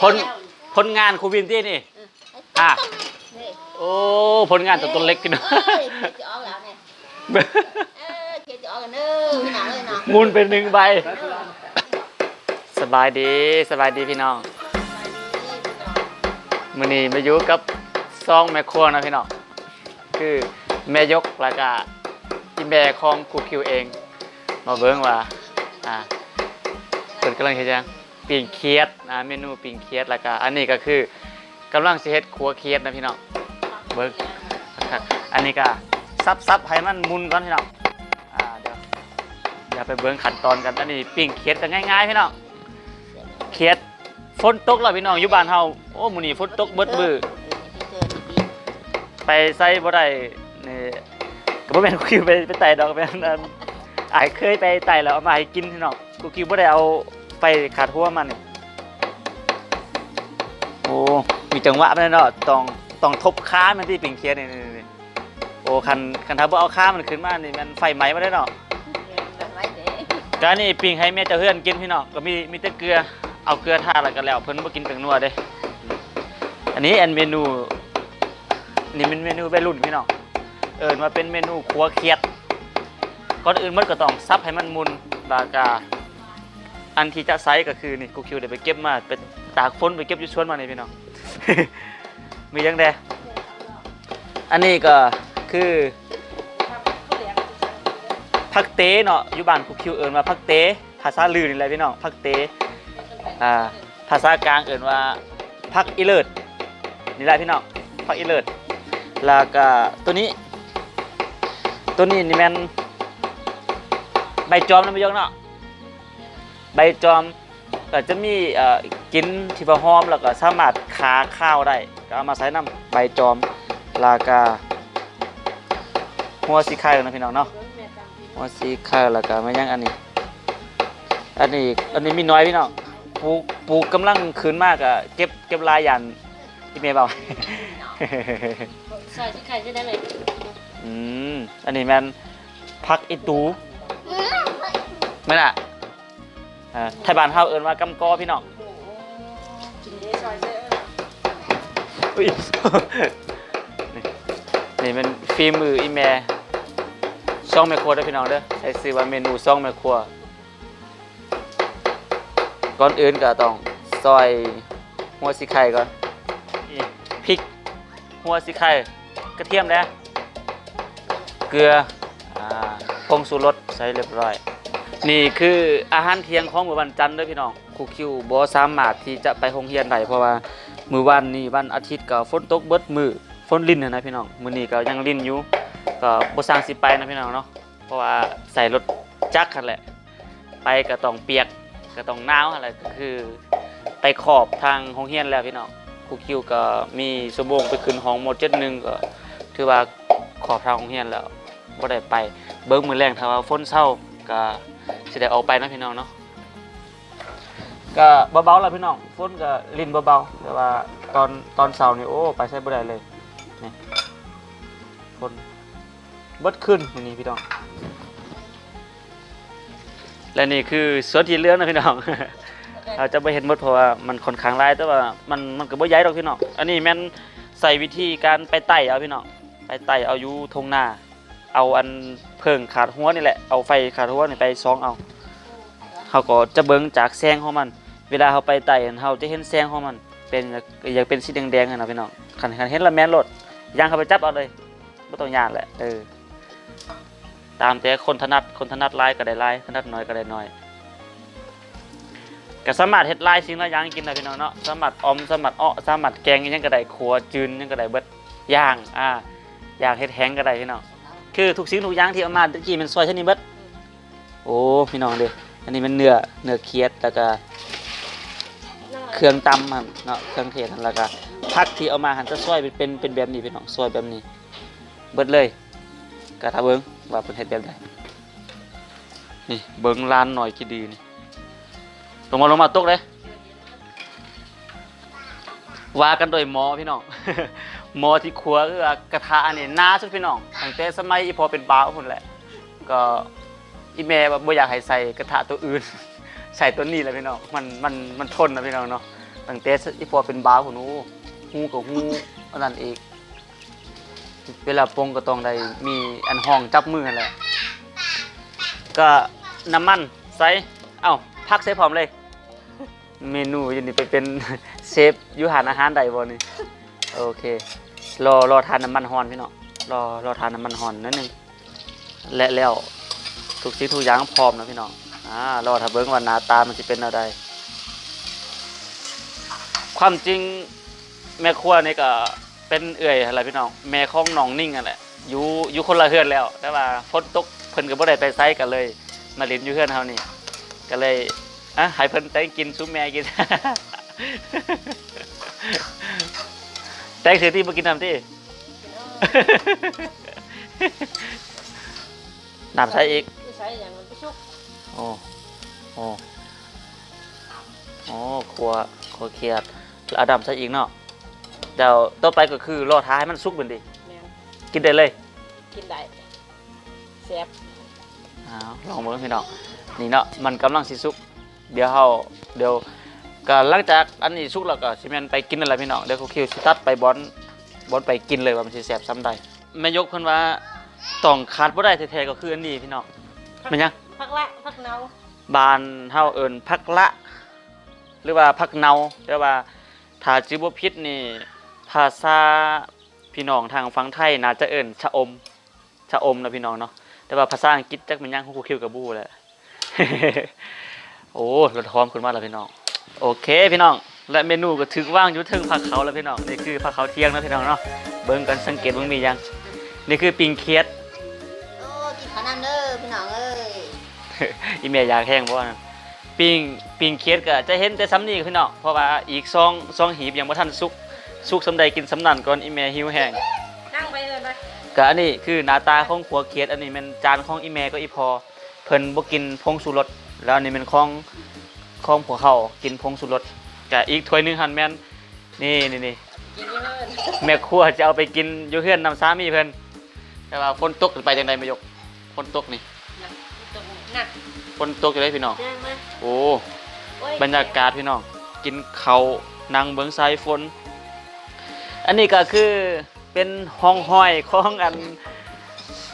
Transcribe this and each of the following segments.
ผลผลงานครูวินที่นี่ อะ นี่โอ้ผลงานตัวต้นเล็กกินเอ้ยเขียนจะออกแล้วเนี่ยเออเขียนจะออกกันเด้อพี่น้องเลยเนาะมุนเป็นหนึ่งใบ สบายดีสบายดีพี่น้องมื้อนี้มาอยู่กับซองแม่ครัวนะพี่น้องคือแม่ยกแล้วก็อีแม่ของครูคิวเอง มาเบิ่งว่าอ่าเพิ่นกำลังเฮ็ดหยัง ปิ้งเคียดอ่าเมนูปิ้งเคียดแล้วก็อันนี้ก็คือกำลังสิเฮ็ดครัวเคียดนะพี่น้องเบิ่งคักอันนี้ก็ซับๆให้มันมุนก่อนพี่น้องอ่าเดี๋ยวเดี๋ยวไปเบิ่งขั้นตอนกันอันนี้ปิ้งเคียดก็ง่ายๆพี่น้องเคียดฝนตกแล้วพี่น้องอยู่บ้านเฮาโอ้มื้อนี้ฝนตกเบิดมือไปไซบ่ได้นี่ก็บ่แม่นกูคิวไปไปไต่ดอกแม่นอันอายเคยไปไต่แล้วเอามาให้กินพี่น้องกูคิวบ่ได้เอา ไปขาดหัวมันนี่โอ้ มีจังหวะมันเนาะต้องต้องทบค้ามันที่ปิงเคียนนี่นี่ๆโอ้คันคันถ้าบ่เอาค้ามันขึ้นมานี่มันไฟไหม้บ่ได้เนาะกานี่ปิงให้แม่เจ้าเฮือนกินพี่น้องก็มีมีแต่เกลือเอาเกลือทาแล้วก็แล้วเพิ่นบ่กินเป็นนัวเด้อันนี้อันเมนูนี่เป็นเมนูวัยรุ่นพี่น้องเอิญมาเป็นเมนูครัวเคียดก่อนอื่นมันก็ต้องซับให้มันมุนบากา อันที่จะไซส์ก็คือนี่กูคิวเดี๋ยวไปเก็บมาไปตากฝนไปเก็บยุชวนมานี่พี่น้อง มียังแดอันนี้ก็คือพักเต้เนาะอยู่บ้านกูคิวเอิญว่าพักเต้ภาษาลือนี่แหละพี่น้องพักเต้อ่าภาษากลางเอิญว่าพักอีเลิศนี่แหละพี่น้องพักอีเลิศแล้วก็ตัวนี้ ตัวนี้นี่แมันใบจอมนะพี่ยกเนาะ ใบจอมก็จะมีเอ่อกินที่ว่าหอมแล้วก็สามารถคาข้าวได้ก็เอามาใส่น้ำใบจอมแล้วก็หัวสีไข่นะพี่น้องเนาะหัวสีไข่แล้วก็ไม่ยังอันนี้ อันนี้อันนี้มีน้อยพี่น้องปลูกปลูกกำลังคืนมากอะเก็บเก็บลายยันที่เมย์เบาใส่ที่ไข่จะได้ไหมอืมอันนี้แมันพักอีตูแม่นอ่ะอ่าไทยบ้านเฮาเอิ้นว่ากำกอพี่น้องอุ้ยนี่นี่เป็นฝีมืออีแม่ซ่องแม่ครัวเด้อพี่น้องเด้อใช้ชื่อว่าเมนูซ่องแม่ครัว ก่อนอื่นก็ต้องซอยหัวสีไข่ก่อนนี่พริก หัวสีไข่กระเทียมแล้วเกลืออ่าผงสูรสใส่เรียบร้อย นี่คืออาหารเที่ยงของมือวันจันทร์เด้อพี่น้องครูคิวบ่สามารถที่จะไปโรงเรียนได้เพราะว่ามือวันนี้วันอาทิตย์ก็ฝนตกเบิดมือฝนลินนะนะพี่น้องมือนี้ก็ยังลินอยู่ก็บ่สร้างสิไปนะพี่น้องเนาะเพราะว่าใส่รถจักรนั่นแหละ ไปก็ต้องเปียกก็ต้องหนาวนั่นแหละก็คือไปขอบทางโรงเรียนแล้วพี่น้องครูคิวก็มีสมงไปขึ้นห้องหมด71ก็ถือว่าขอบทางโรงเรียนแล้วบ่ได้ไปเบิ่งมือแรงถ้าว่าฝนเศร้าก็ สิได้ออกไปนะพี่น้องเนาะก็เบาๆแล้วพี่น้องฝนก็ลินเบาๆแต่ว่าตอนตอนเช้านี่โอ้ไปใช้บ่ได้เลยนี่ฝนเบิดขึ้นมื้อนี้พี่น้อง และนี่คือสวนที่เหลืองนะพี่น้องเราจะไปเห็นหมดเพราะว่ามันค่อนข้างหลายแต่ว่ามันมันก็บ่ใหญ่ดอกพี่น้องอันนี้แม่นใส่วิธีการไปไต่เอาพี่น้องไปไต่เอาอยู่ทงหน้าเอาอัน เพิ่งขาดหัวนี่แหละเอาไฟขาดหัวนี่ไปซองเอาเขาก็จะเบิ้งจากแสงของมัน เวลาเขาไปไต่เขาจะเห็นแสงของมัน เป็นอยากเป็นสีแดงๆอะนะพี่น้องคันคันเห็นละแมนรถย่างเขาไปจับเอาเลยไม่ต้องยานแหละเออตามแต่คนถนัดคนถนัดลายก็ได้ลายถนัดน้อยก็ได้น้อยก็สามารถเฮ็ดลายสิ่งละอย่างกินได้พี่น้องเนาะสามารถอมสามารถอ้อสามารถแกงยังก็ได้ขัวจืนยังก็ได้เบิดย่างอ่าอย่างเฮ็ดแห้งก็ได้พี่น้อง คือทุกสิ่งทุกอย่างที่เอามาตะกี้มันซอยเท่านี้เบิดโอ้พี่น้องเด้อันนี้มันเนื้อเนื้อเคียดแล้วก็เครื่องตำมันเนาะเครื่องเทศแล้วก็ผักที่เอามาหันจะซอยเป็นเป็นเป็นแบบนี้พี่น้องซอยแบบนี้ เบิดเลยก็ถ้าเบิ่งว่าเป็นเฮ็ดแบบใดนี่เบิ่งลานหน่อยกี่ดีนี่ลงมาลงมาตกเลยว่ากันโดยหมอพี่น้อง หมอที่ครัวคือกระทะอันนี้น้าสุดพี่น้องตั้งแต่สมัยอีพอเป็นบ่าวพุ่นแหละ ก็อีแม่ว่าบ่อยากให้ใส่กระทะตัวอื่น ใส่ตัวนี้แหละพี่น้องมันมันมันทนนะพี่น้องเนาะตั้งแต่อีพอเป็นบ่าวของหนูฮู้กับฮู้อันนั้นอีกเวลาปงก็ต้องได้มีอันห้องจับมือนั่นแหละก็น้ำมันใส่เอ้าพักใส่พร้อมเลย เมนูอยันนี่ไปเป็นเชฟอยู่หานอาหารใดบ่นี่โอเค รอรอทานน้ำมันฮอนพี่น้องรอรอทานน้ำมันฮอนนิดนึงและแล้วทุกสิ่งทุกอย่างพร้อมนะพี่น้องอ่ารอถ้าเบิ่งว่าหน้าตามันสิเป็นอะไรความจริงแม่ครัวนี่ก็เป็นเอื่อยอะไรพี่น้องแม่ของน้องนิ่งนั่นแหละอยู่อยู่คนละเฮือนแล้ว แต่ว่าฝนตกเพิ่นก็บ่ได้ไปไสกันเลย มาเล่นอยู่เฮือนเฮานี่ก็เลยอะให้เพิ่นแต่งกินซุปแม่กิน งเสียที่มากินน้ำที่น้ำใช้อีกใช้อย่างมันไปชุกโอ้โอ้โอ้ครัวครัวเครียดแล้วเอาดำใส่อีกเนาะเดี๋ยวต่อไปก็คือรอท้ายมันสุกเหมือนดิแม่นกินได้เลย กินได้แซ่บอ้าวลองมือพี่น้องนี่เนาะมันกำลังสิสุก เดี๋ยวเฮาเดี๋ยว ก็หลังจากอันนี้สุกแล้วก็สิแม่นไปกินอะไรพี่น้องเดี๋ยวเขาคิวสิตัดไปบอนบอนไปกินเลยว่ามันสิแซ่บซ้ำใดแม่ยกเพิ่นว่าต้องขาดบ่ได้แท้ๆก็คืออันนี้พี่น้องแม่นยังพักละพักเนาบานเฮาเอิ้นพักละ หรือว่าพักเนาแต่ว่าถ้าจือบ่ผิดนี่ภาษาพี่น้องทางฝั่งไทยน่าจะเอิ้นชะอมชะอมนะพี่น้องเนาะแต่ว่าภาษาอังกฤษจักมันยังฮู้คิวกับบู้แหละโอ้รถหอมขึ้นมาแล้วพี่น้อง โอเคพี่น้อง และเมนูก็ถึงว่างอยู่เทึงผักเขาแล้วพี่น้องนี่คือผักเขาเที่ยงนะพี่น้องเนาะเบิ่งกันสังเกตเบิ่งมียังนี่คือปิงเคียดโอ้กินข้าวนั่นเด้อพี่น้องเอ้ยอีเมียอยากแห้งบ่นะปิงปิงเคียดก็จะเห็นแต่ซ้ำนี่พี่น้องเพราะว่าอีกซองซองหีบยังบ่ทันสุกสุกสำใดกินสำนั่นก่อนอีเมียหิวแห้งนั่งไปเลยไปก็อันนี้คือหน้าตาของขัวเคียดอันนี้มันจานของอีเมก็อีพอเพิ่นบ่กินพงสุรสแล้วอันนี้เป็นของ ของผัวเขากินพงสุรสก็อีกถ้วยหนึงหั่นแม่นนี่นี่นี่กินเยอะเลยแม่ครัวจะเอาไปกินอยู่เฮือนนำสามีเพิ่นแต่ว่าฝนตกไปจังไดไม่ยกฝนตกนี่นะตรงน่ะฝนตกจังไดพี่น้องแจ้งมาโอ้ โอ้ยบรรยากาศพี่น้อง กินเขาวนั่งเบิ่งสายฝน อันนี้ก็คือเป็นห้องห้อยของอัน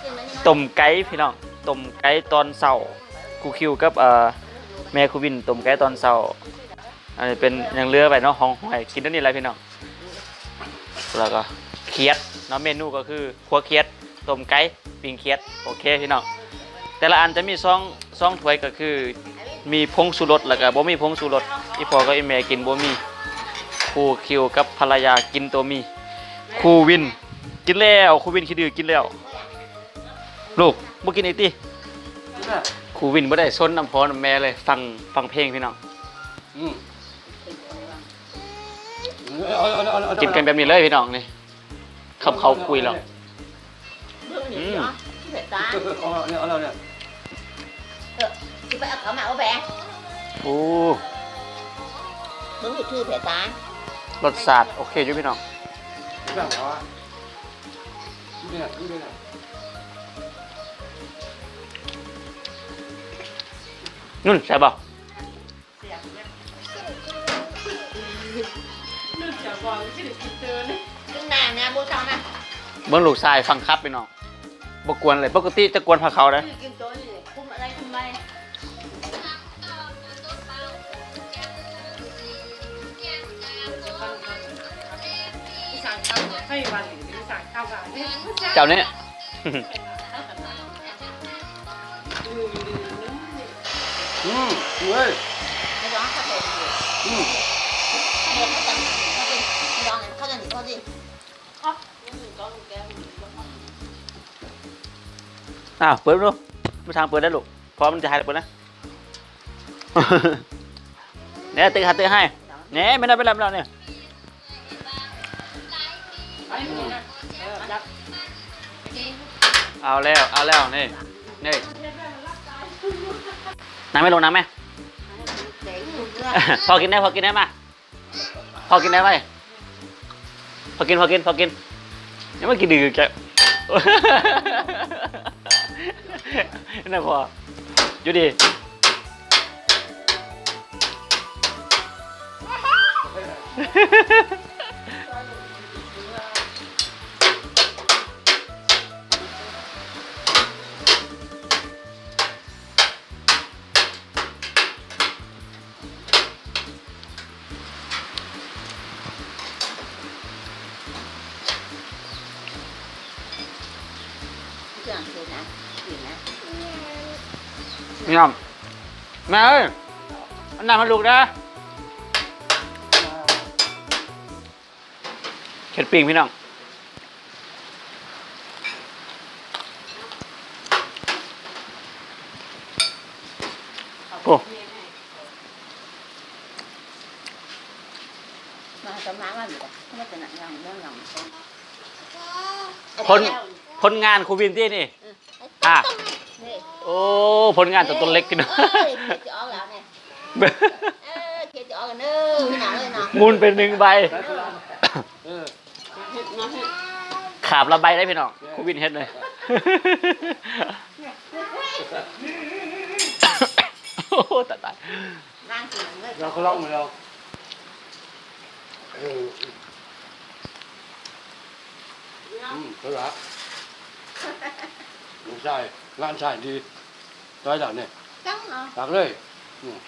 กินไหมนี่นะต้มไก่พี่น้องต้มไก่ตอนเช้าครูคิวกับเอ่อ แม่ครูวินต้มไก่ตอนเช้าอันนี้เป็นยังเลือไปเนาะห้องหอยกินอันนี้อะไรพี่น้องแล้วก็เคียดเนาะเมนูก็คือขัวเคียดต้มไก่ปิ้งเคียดโอเคพี่น้องแต่ละอันจะมีซองซองถ้วยก็คือ มีพงสุรสแล้วก็บ่มีพงสุรสอีพอก็อีแม่กินบ่มีครูคิวกับภรรยากินตัวมีครูวิน กินแล้วครูวินคิดดื้อกินแล้ว ลูกบ่กินอีกติ ครูวินบ่ได้ซนน้ำพอน้ำแม่เลย ฟังฟังเพลงพี่น้องอืมเอาเอาเอาเอากินกันแบบนี้เลยพี่น้องนี่คำเขาคุยแล้วเรื่องนี้เนาะที่เผ็ดตาเอาเอาเนี่ยเอาเอาเนี่ยเออสิไปเอาเขามาเอาแบงโอ้เรื่องนี้ชื่อเผ็ดตารสชาติโอเคอยู่พี่น้อง นี่แบบว่านี่เนี่ย นี่เนี่ยนุ่นใช่ป่ะขึ้นหน้านะบัวทองนะเบิ่งลูกชายฟังครับพี่น้องบ่กวนเลยปกติจะกวนพาเขาเด้อกินโจ้นี่คุมอะไรทำไมอีสานเก่าเนี่ยให้วันหนึ่งถึงสั่งข้าวกันเนี่ยเจ้านี้อื เว้ยไม่ร้องเขาเป็นอยู่อืมเขาเป็นเขาเป็นเขาเป็นไม่ร้องเลยเขาจะหนีเขาดิอ้าวเปิดดูไม่ทางเปิดได้ลูกพร้อมมันจะหายเปิดนะ เนี่ยตึกหาตึกให้เนี่ยไม่ได้ไม่ได้ไม่ได้เนี่ยไปนี่นะเออยักเอาแล้วเอาแล้วนี่นี่น้ำไม่ลงน้ำไหมเด็กลูกเรือ พอกินได้พอกินได้มาพอกินได้ไหมพอกินพอกินพอกินยังไม่กินดื่มแกนั่นพออยู่ดีฮ่า พี่น้องแม่เอ้ยอันนั้นมาลูกนะเข็ดปิงพี่น้องโอ้มาจะมาว่าอยู่ไม่เป็นหนังยังเรื่องหลังผลผลงานครูวินที่นี่อะอะนี่ โอ้ผลงานตัวต้นเล็กกินเอ้ยเขียนจะออกแล้วเนี่ยเออเขียนจะออกกันเด้อพี่น้องเลยเนาะมูลเป็นหนึ่งใบเออขาบละใบได้พี่น้องครูวินเฮ็ดเลยโอ้โหตายตายร่างกินเลยเราก็ลองมาเราเอออืมเขาละ ลูกชายร้านชายดีร้อยหลังเนี่ยจังเนาะหลักเลยอืม